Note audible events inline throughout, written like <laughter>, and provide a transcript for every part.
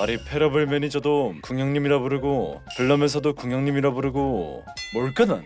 아니 페러블 매니저도 궁영님이라 부르고 블럼에서도 궁영님이라 부르고 뭘까 난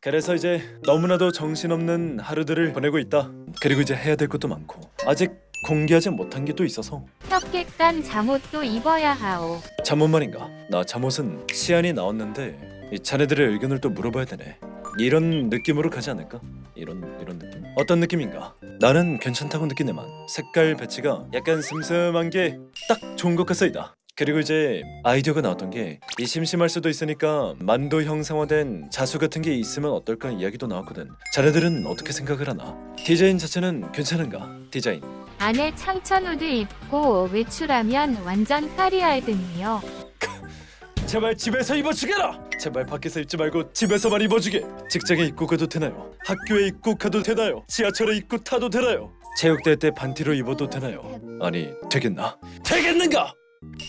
그래서 이제 너무나도 정신없는 하루들을 보내고 있다. 그리고 이제 해야 될 것도 많고. 아직 공개하지 못한 게 또 있어서. 혁객단 잠옷도 입어야 하오. 잠옷 말인가? 나 잠옷은 시안이 나왔는데 이 자네들의 의견을 또 물어봐야 되네. 이런 느낌으로 가지 않을까 이런 이런 느낌? 어떤 느낌인가? 나는 괜찮다고 느끼네만 색깔 배치가 약간 슴슴한 게 딱 좋은 것 같사이다. 그리고 이제 아이디어가 나왔던 게 이 심심할 수도 있으니까 만도 형상화된 자수 같은 게 있으면 어떨까 이야기도 나왔거든. 자네들은 어떻게 생각을 하나? 디자인 자체는 괜찮은가? 디자인. 안에 창천 후드 입고 외출하면 완전 파리알등이요. <laughs> 제발 집에서 입어주게라! 제발 밖에서 입지 말고 집에서만 입어주게! 직장에 입고 가도 되나요? 학교에 입고 가도 되나요? 지하철에 입고 타도 되나요? 체육대회 때 반티로 입어도 되나요? 아니 되겠나? 되겠는가?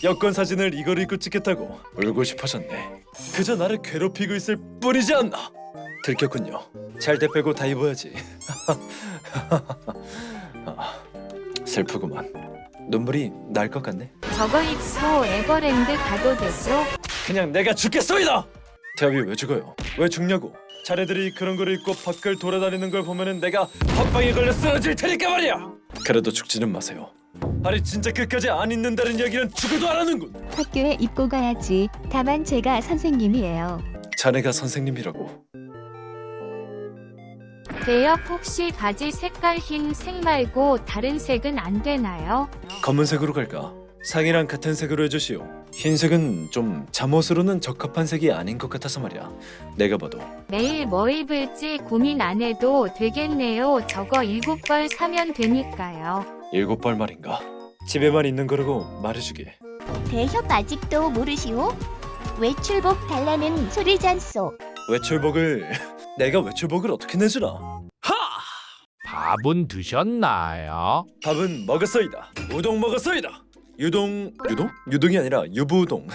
여권 사진을 이걸 입고 찍겠다고 울고 싶어졌네 그저 나를 괴롭히고 있을 뿐이지 않나? 들켰군요 잘때 빼고 다 입어야지 아, <laughs> 슬프구만 눈물이 날 것 같네 저거 입고 에버랜드 가도 되죠? 그냥 내가 죽겠소이다. 대합이 왜 죽어요? 왜 죽냐고? 자네들이 그런 걸 입고 밖을 돌아다니는 걸 보면은 내가 헛방에 걸려 쓰러질 테니까 말이야. 그래도 죽지는 마세요. 아니 진짜 끝까지 안 잊는다는 이야기는 죽어도 안 하는군. 학교에 입고 가야지. 다만 제가 선생님이에요. 자네가 선생님이라고. 대역 혹시 바지 색깔 흰색 말고 다른 색은 안 되나요? 검은색으로 갈까? 상이랑 같은 색으로 해주시오. 흰색은 좀 잠옷으로는 적합한 색이 아닌 것 같아서 말이야. 내가 봐도. 내일 뭐 입을지 고민 안 해도 되겠네요. 저거 일곱 벌 사면 되니까요. 일곱 벌 말인가? 집에만 있는 거라고 말해주게. 대협 아직도 모르시오? 외출복 달라는 소리잖소. 외출복을 <laughs> 내가 외출복을 어떻게 내주나? 밥은 드셨나요? 밥은 먹었어이다. 우동 먹었어이다. 유동 유동? 유동이 아니라 유부우동.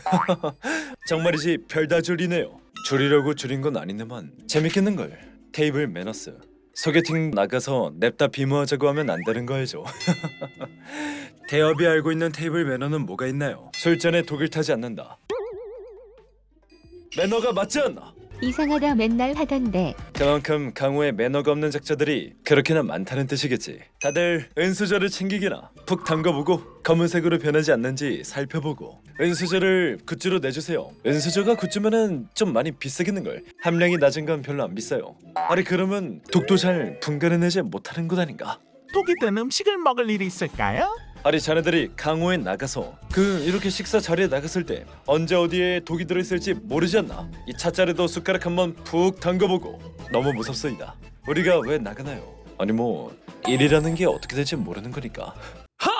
<laughs> 정말이지 별다 줄이네요. 줄이려고 줄인 건 아닌데만 재밌겠는 걸. 테이블 매너스. 소개팅 나가서 냅다 비모하자고 하면 안 되는 거죠. <laughs> 대업이 알고 있는 테이블 매너는 뭐가 있나요? 술잔에 독을 타지 않는다. 매너가 맞지 않나? 이상하다 맨날 하던데. 그만큼 강호의 매너가 없는 작자들이 그렇게나 많다는 뜻이겠지. 다들 은수저를 챙기기나 푹 담가보고 검은색으로 변하지 않는지 살펴보고 은수저를 굿즈로 내주세요. 은수저가 굿즈면은 좀 많이 비싸겠는 걸. 함량이 낮은 건 별로 안 비싸요. 아니 그러면 독도 잘 분간해내지 못하는 것 아닌가? 독이 든 음식을 먹을 일이 있을까요? 아니 자네들이 강호에 나가서 그 이렇게 식사 자리에 나갔을 때 언제 어디에 독이 들어있을지 모르지 않나? 이 차자리도 숟가락 한번 푹 담궈보고 너무 무섭소이다. 우리가 왜 나가나요? 아니 뭐 일이라는 게 어떻게 될지 모르는 거니까. 하!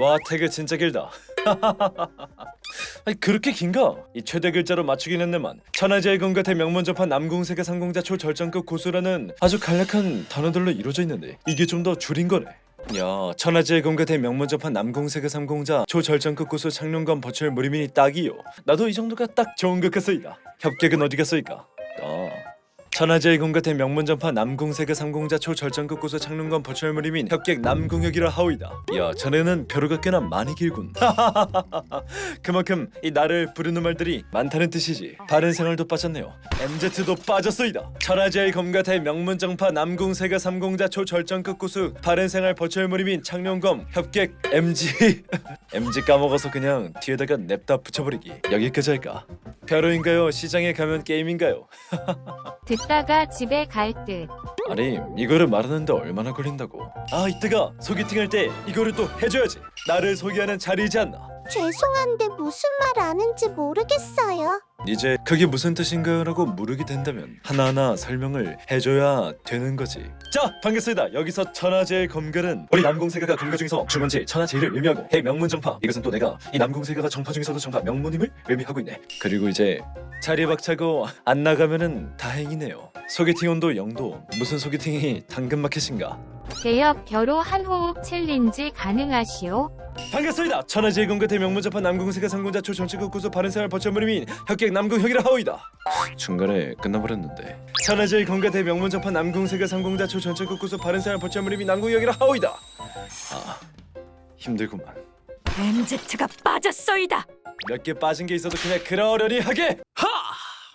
와 태그 진짜 길다. <laughs> 아니 그렇게 긴가? 이 최대 글자로 맞추긴 했네만. 천하제일 검과 대명문접한 남궁세계 상공자 초절정급 고수라는 아주 간략한 단어들로 이루어져 있는데 이게 좀 더 줄인 거네 야 천하제일 검과 대명문접한 남궁세계 삼공자 초절정급 고수 창룡검 버추얼 무리민이 딱이요. 나도 이 정도가 딱 좋은 것 같소이다. 협객은 어디 갔소이까? 아 천하제일 검과 대명문전파 남궁세계 삼공자 초절정급 고수 버추얼 무리민 협객 남궁혁이라 하오이다. 야 자네는 벼루가 꽤나 많이 길군. <laughs> 그만큼 이 나를 부르는 말들이 많다는 뜻이지. 바른 생활도 빠졌네요. MZ도 빠졌소이다. 천하제일 검과 대명문정파 남궁세계 삼공자 초절정급 고수 바른 생활 무리민 창룡검 협객 MG <laughs> MG 까먹어서 그냥 뒤에다가 냅다 붙여버리기. 여기까지 할까? 벼루인가요? 시장에 가면 게임인가요 <laughs> 듣다가 집에 갈 듯. 아니 이거를 말하는데 얼마나 걸린다고 아 이때가 소개팅할 때 이거를 또 해줘야지 나를 소개하는 자리이지 않나 죄송한데 무슨 말 하는지 모르겠어요. 이제 그게 무슨 뜻인가라고 물으게 된다면 하나하나 설명을 해줘야 되는 거지. 자 반갑습니다. 여기서 천하제일 검갈은 우리 남궁세가가 검가 중에서 중원제 천하제일을 의미하고 대명문 정파. 이것은 또 내가 이 남궁세가가 정파 중에서도 정파 명문임을 의미하고 있네. 그리고 이제 자리 박차고 안 나가면은 다행이네요. 소개팅 온도 0도 무슨 소개팅이 당근마켓인가? 대역 벼로 한 호흡 챌린지 가능하시오? 반갑습니다. 천하제일 검과 대명문접한 남궁세가 상공자 초 정치국 구수 바른생활 버텨무림인 혁객 남궁혁이라 하오이다. 중간에 끝나버렸는데. 천하제일 검과 대명문접한 남궁세가 상공자 초정치국 구수 바른생활 버텨무림인 남궁혁이라 하오이다. 아 힘들구만. MZ가 빠졌소이다. 몇 개 빠진 게 있어도 그냥 그러려니 하게. 하!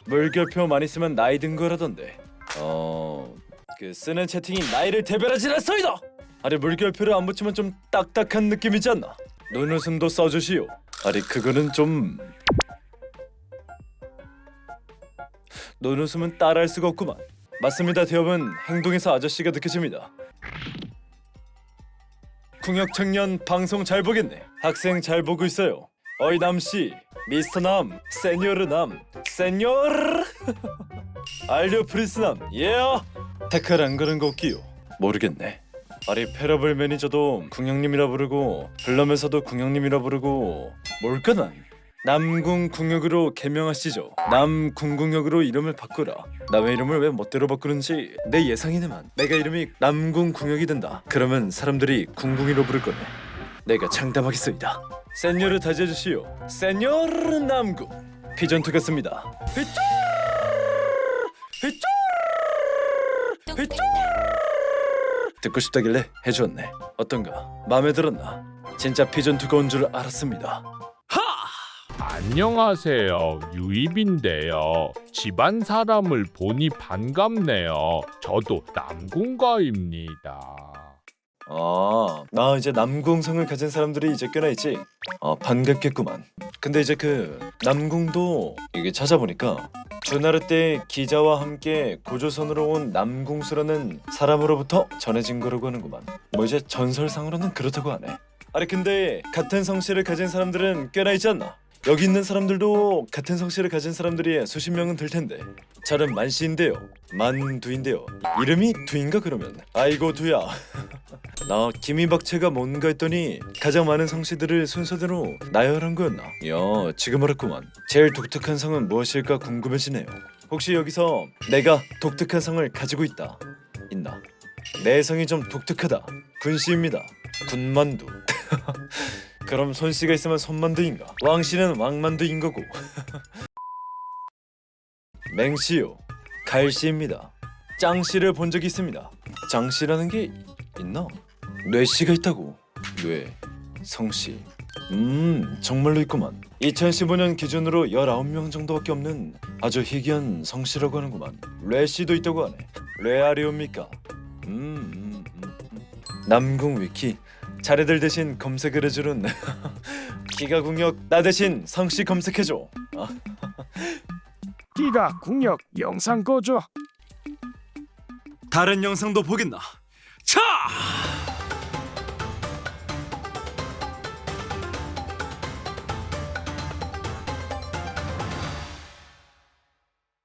물결표 많이 쓰면 나이 든 거라던데. 어, 그 쓰는 채팅이 나이를 대별하지 않소이다. 아니 물결표를 안 붙이면 좀 딱딱한 느낌이지 않나? 눈웃음도 써주시오. 아니 그거는 좀 눈웃음은 따라할 수가 없구만. 맞습니다, 대업은 행동에서 아저씨가 느껴집니다. 궁역 청년 방송 잘 보겠네. 학생 잘 보고 있어요. 어이 남씨, 미스터 남, 세뇨르 남, 세뇨르. 알려 프리스 남, 예요. 태클 안 그런 거 없기요. 모르겠네. 아니 페러블 매니저도 궁영님이라 부르고 블럼에서도 궁영님이라 부르고 뭘까 난 남궁 궁역으로 개명하시죠. 남궁궁역으로 이름을 바꾸라. 남의 이름을 왜 멋대로 바꾸는지 내 예상이네만. 내가 이름이 남궁 궁역이 된다. 그러면 사람들이 궁궁이로 부를 거네. 내가 장담하겠습니다. 세뇨를 다져주시오. 세뇨르 남궁. 피전 투겠습니다. 히쪼 히쪼 히쪼 듣고 싶다길래 해주었네. 어떤가? 마음에 들었나? 진짜 피전 투가 온 줄 알았습니다. 안녕하세요. 유입인데요. 집안 사람을 보니 반갑네요. 저도 남궁가입니다. 아, 나 이제 남궁성을 가진 사람들이 이제 꽤나 있지. 어, 반갑겠구만. 근데 이제 그 남궁도 이게 찾아보니까 주나르 때 기자와 함께 고조선으로 온 남궁수라는 사람으로부터 전해진 거라고 하는구만. 뭐 이제 전설상으로는 그렇다고 하네. 아니 근데 같은 성씨를 가진 사람들은 꽤나 있지 않나? 여기 있는 사람들도 같은 성씨를 가진 사람들이 수십 명은 될 텐데 저는 만씨인데요. 만두인데요. 이름이 두인가 그러면? 아이고 두야. <laughs> 나 김이박채가 뭔가 했더니 가장 많은 성씨들을 순서대로 나열한 거였나 야 지금 알았구만. 제일 독특한 성은 무엇일까 궁금해지네요. 혹시 여기서 내가 독특한 성을 가지고 있다 있나? 내 성이 좀 독특하다. 군씨입니다. 군만두 <laughs> 그럼 손씨가 있으면 손만두인가? 왕씨는 왕만두인 거고. <laughs> 맹씨요. 갈씨입니다. 짱씨를 본 적이 있습니다. 장씨라는 게 있나? 뇌씨가 있다고. 뇌, 성씨. 음, 정말로 있구만. 2015년 기준으로 19명 정도밖에 없는 아주 희귀한 성씨라고 하는구만. 뇌씨도 있다고 하네. 레아리옵니까? 음, 음, 음, 음. 남궁 위키 자네들 대신 검색을 해주는 <laughs> 기가 궁역 나 대신 성씨 검색해줘. 아, <laughs> 기가 국력 영상 꺼줘. 다른 영상도 보겠나? 자